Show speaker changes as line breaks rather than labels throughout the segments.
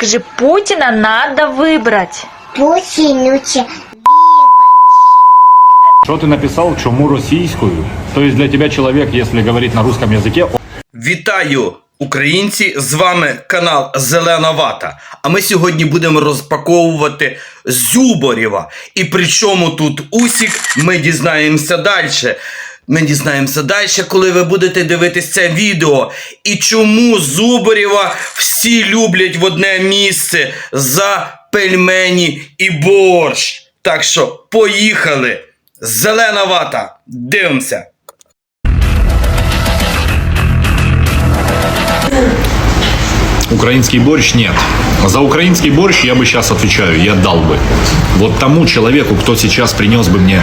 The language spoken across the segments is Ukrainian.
Скажи, Путина надо выбрать.
Путін уче.
Что ты написал, чему российскую? То есть для тебя человек, если говорит на русском языке,
Вітаю, українці! З вами канал Зелена Вата. А ми сьогодні будемо розпаковувати Зюборєва. І при чому тут Усік, ми дізнаємося далі. Ми дізнаємося далі, коли ви будете дивитися це відео. І чому Зубарєва всі люблять в одне місце за пельмені і борщ. Так що, поїхали! Зелена вата! Дивимося!
украинский борщ нет. За украинский борщ я бы сейчас отвечаю, я дал бы. Вот тому человеку, кто сейчас принес бы мне...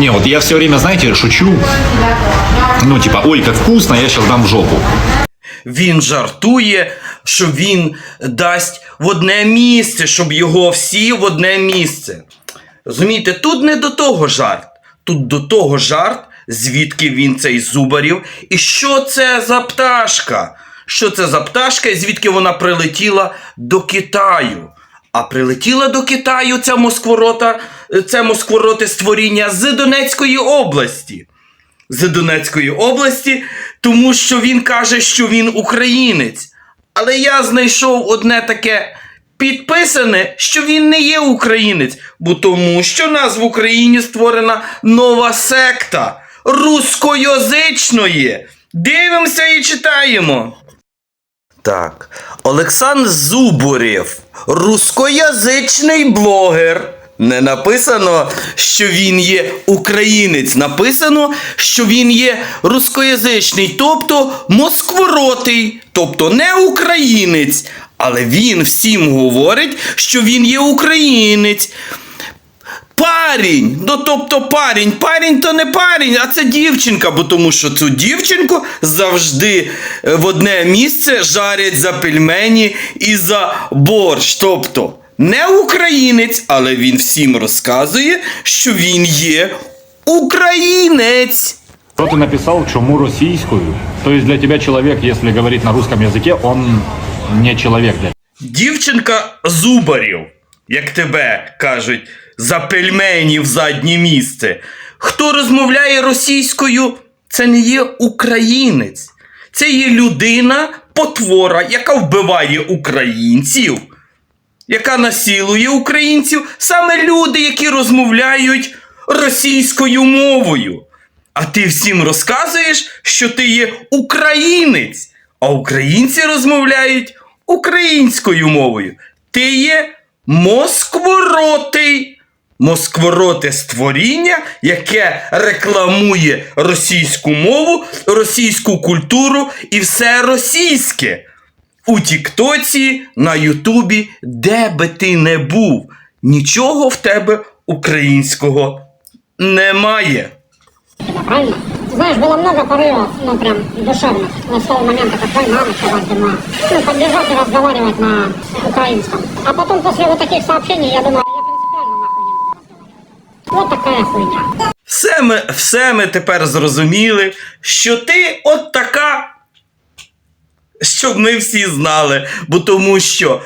Не, вот я все время, знаете, шучу. Ну, типа, ой, как вкусно, я сейчас дам в жопу.
Він жартує, що він дасть в одне місце, щоб його всі в одне місце. Розумієте, тут не до того жарт. Тут до того жарт, звідки він цей зубарів. І що це за пташка? Що це за пташка і звідки вона прилетіла до Китаю? А прилетіла до Китаю ця москворота, це москвороте створіння з Донецької області з Донецької області, тому що він каже, що він українець. Але я знайшов одне таке підписане, що він не є українець, бо тому що нас в Україні створена нова секта рускоязичної. Дивимося і читаємо. Так, Олександр Зуборєв, рускоязичний блогер. Не написано, що він є українець. Написано, що він є рускоязичний, тобто москворотий, тобто не українець. Але він всім говорить, що він є українець. Парень, ну тобто парень, парень то не парень, а це дівчинка, бо тому що цю дівчинку завжди е, в одне місце жарять за пельмені і за борщ. Тобто не українець, але він всім розказує, що він є українець.
Что ты написал, чему российскую? То есть для тебя человек, если говорит на русском языке, он не человек для
Дівчинка зубарів, як тебе кажуть, за пельмені в заднє місце. Хто розмовляє російською, це не є українець. Це є людина, потвора, яка вбиває українців, яка насилує українців, саме люди, які розмовляють російською мовою. А ти всім розказуєш, що ти є українець, а українці розмовляють українською мовою. Ти є москворотий Москвороте створіння, яке рекламує російську мову, російську культуру і все російське. У Тіктоці, на Ютубі, де би ти не був, нічого в тебе українського немає.
правильно? Ты знаешь, было много порывов, ну, прям душевных, но с того момента, как твоей мамы сказать домой, ну, подбежать и разговаривать на украинском. А потом после вот таких сообщений, я думаю, Вот такая хуйня.
Все ми, все ми тепер зрозуміли, що ти от така, щоб ми всі знали, бо тому що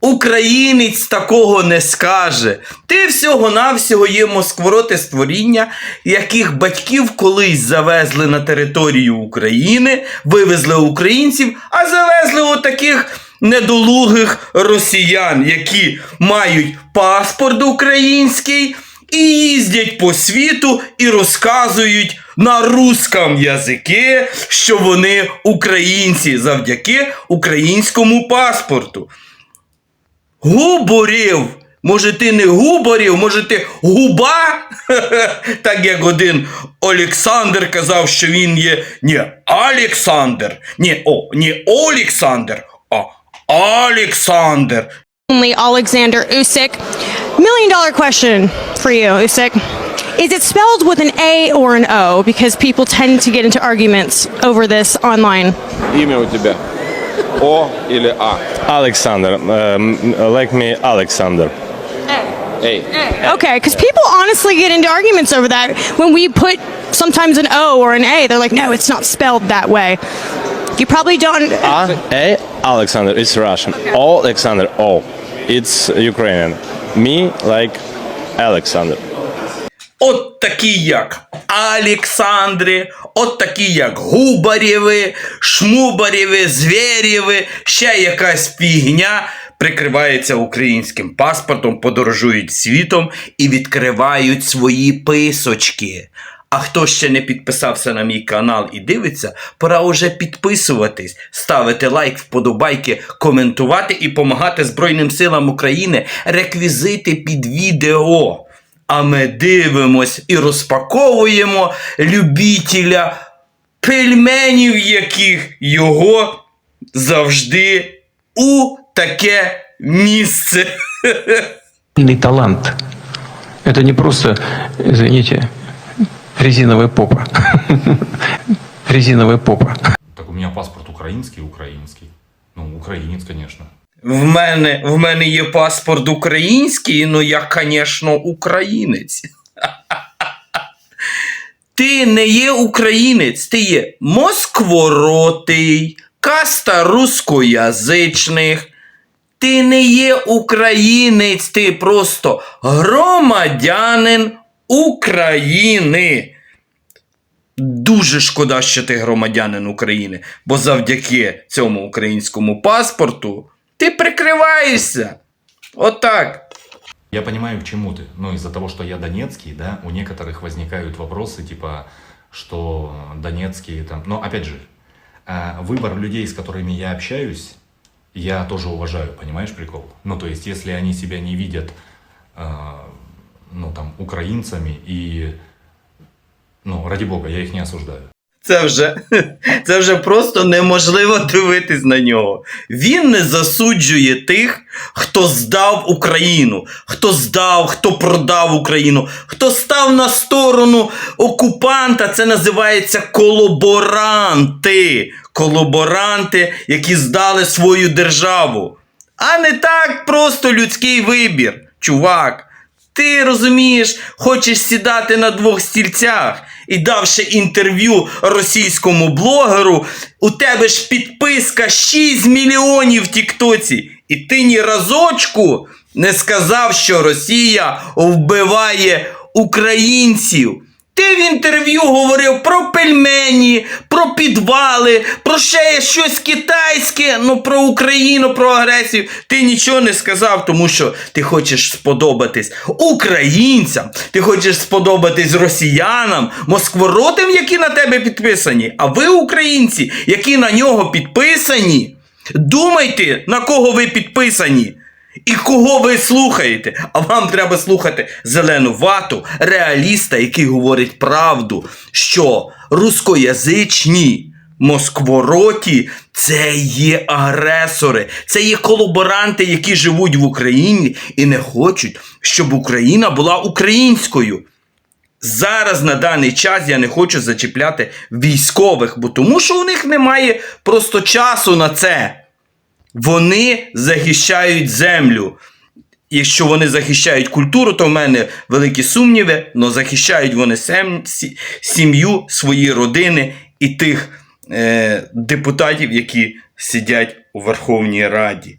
українець такого не скаже. Ти всього-навсього є москвороте створіння, яких батьків колись завезли на територію України, вивезли українців, а завезли отаких недолугих росіян, які мають паспорт український і їздять по світу і розказують на русском язикі, що вони українці завдяки українському паспорту. Губорів! Може, ти не губорів, може ти губа? так як один Олександр казав, що він є не Олександр, не, о, не Олександр, а Олександр.
only Alexander. Million dollar question for you, Usyk. Is it spelled with an A or an O? Because people tend to get into arguments over this online.
Имя у тебя О или А?
Alexander. Um, like me, Alexander.
Эй.
Okay, because people honestly get into arguments over that when we put sometimes an O or an A. They're like, no, it's not spelled that way. You probably don't.
A, A, Alexander, it's Russian. Alexander, oh, it's Ukrainian. Me like Alexander.
От такі як Александри, от такі як Губарєви, Шмубарєви, Звєрєви, ще якась фігня прикривається українським паспортом, подорожують світом і відкривають свої писочки. А хто ще не підписався на мій канал і дивиться, пора уже підписуватись, ставити лайк, вподобайки, коментувати і допомагати Збройним силам України реквізити під відео. А ми дивимось і розпаковуємо любітеля пельменів, яких його завжди у таке місце.
Талант. Это не просто, извините, резиновая попа. Резиновая попа.
Так у меня паспорт украинский, украинский. Ну, украинец, конечно.
В мене, в мене є паспорт український, ну я, звісно, українець. Ти не є українець, ти є москворотий, каста рускоязичних. Ти не є українець, ти просто громадянин України. Дуже шкода, що ти громадянин України, бо завдяки цьому українському паспорту ти прикриваєшся. Отак.
Я понимаю, к чему ты. Но из-за того, что я донецкий, да, у некоторых возникают вопросы, типа, что донецкие там... Но опять же, э, выбор людей, с которыми я общаюсь, я тоже уважаю, понимаешь прикол? Ну, то есть, если они себя не видят, э, ну, там, украинцами и... Ну, ради бога, я их не осуждаю.
Це вже, це вже просто неможливо дивитись на нього. Він не засуджує тих, хто здав Україну, хто здав, хто продав Україну, хто став на сторону окупанта. Це називається колаборанти. Колаборанти, які здали свою державу. А не так просто людський вибір, чувак. Ти розумієш, хочеш сідати на двох стільцях і давши інтерв'ю російському блогеру, у тебе ж підписка 6 мільйонів в Тіктоці, і ти ні разочку не сказав, що Росія вбиває українців. Ти в інтерв'ю говорив про пельмені, про підвали, про ще щось китайське, ну про Україну, про агресію. Ти нічого не сказав, тому що ти хочеш сподобатись українцям, ти хочеш сподобатись росіянам, москворотам, які на тебе підписані. А ви, українці, які на нього підписані, думайте, на кого ви підписані. І кого ви слухаєте? А вам треба слухати зелену вату, реаліста, який говорить правду, що рускоязичні москвороті це є агресори, це є колаборанти, які живуть в Україні і не хочуть, щоб Україна була українською. Зараз на даний час я не хочу зачіпляти військових, бо тому що у них немає просто часу на це. Вони захищають землю. Якщо вони захищають культуру, то в мене великі сумніви, але захищають вони сім'ю, свої родини і тих е, депутатів, які сидять у Верховній Раді.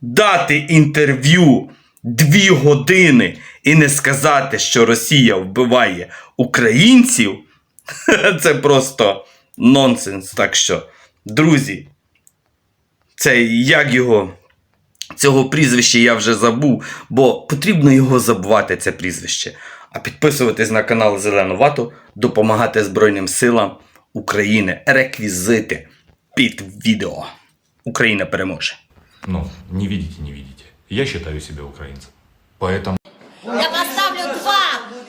Дати інтерв'ю дві години і не сказати, що Росія вбиває українців, це просто нонсенс. Так що, друзі, це як його. Цього прізвища я вже забув, бо потрібно його забувати, це прізвище. А підписуватись на канал Зелену Вату, допомагати Збройним силам України. Реквізити під відео. Україна переможе.
Ну, не видите, не видите. Я считаю себя украинцем. Поэтому...
Я поставлю два.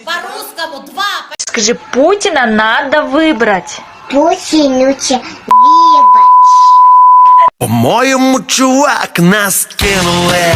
По-русскому два.
Скажи, Путина надо выбрать.
Путінюче вибач.
По-моєму, чувак нас кинули.